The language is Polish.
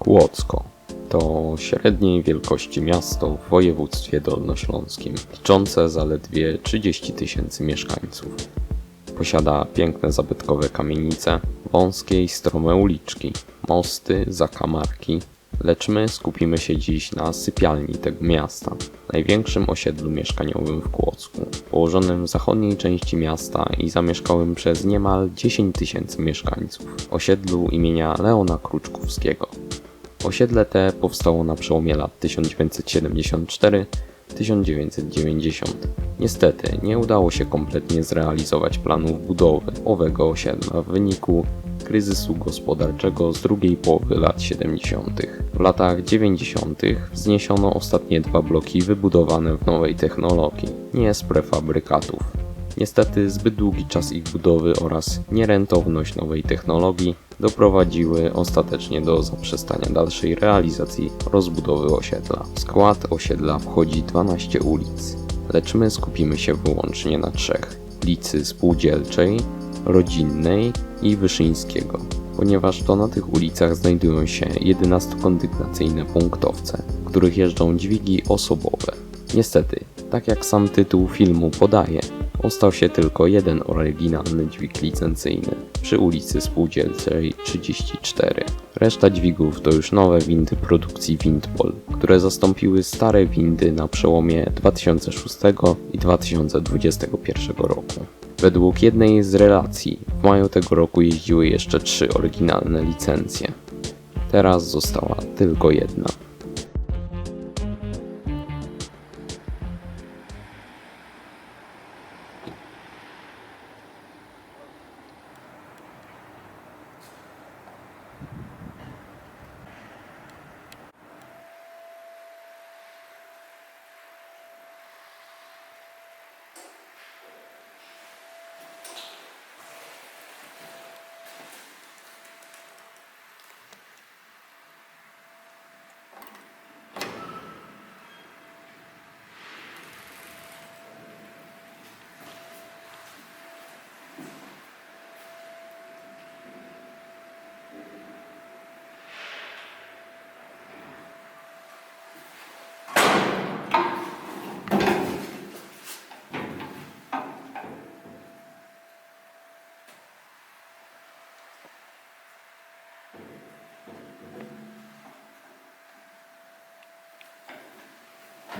Kłodzko to średniej wielkości miasto w województwie dolnośląskim, liczące zaledwie 30 tysięcy mieszkańców. Posiada piękne zabytkowe kamienice, wąskie i strome uliczki, mosty, zakamarki, lecz my skupimy się dziś na sypialni tego miasta, największym osiedlu mieszkaniowym w Kłodzku, położonym w zachodniej części miasta i zamieszkałym przez niemal 10 tysięcy mieszkańców, osiedlu imienia Leona Kruczkowskiego. Osiedle te powstało na przełomie lat 1974-1990. Niestety nie udało się kompletnie zrealizować planów budowy owego osiedla w wyniku kryzysu gospodarczego z drugiej połowy lat 70. W latach 90. wzniesiono ostatnie dwa bloki wybudowane w nowej technologii, nie z prefabrykatów. Niestety zbyt długi czas ich budowy oraz nierentowność nowej technologii doprowadziły ostatecznie do zaprzestania dalszej realizacji rozbudowy osiedla. W skład osiedla wchodzi 12 ulic, lecz my skupimy się wyłącznie na trzech: ulicy Spółdzielczej, Rodzinnej i Wyszyńskiego, ponieważ to na tych ulicach znajdują się 11-kondygnacyjne punktowce, w których jeżdżą dźwigi osobowe. Niestety, tak jak sam tytuł filmu podaje, ostał się tylko jeden oryginalny dźwig licencyjny przy ulicy Spółdzielczej 34. Reszta dźwigów to już nowe windy produkcji Windpol, które zastąpiły stare windy na przełomie 2006 i 2021 roku. Według jednej z relacji w maju tego roku jeździły jeszcze trzy oryginalne licencje. Teraz została tylko jedna.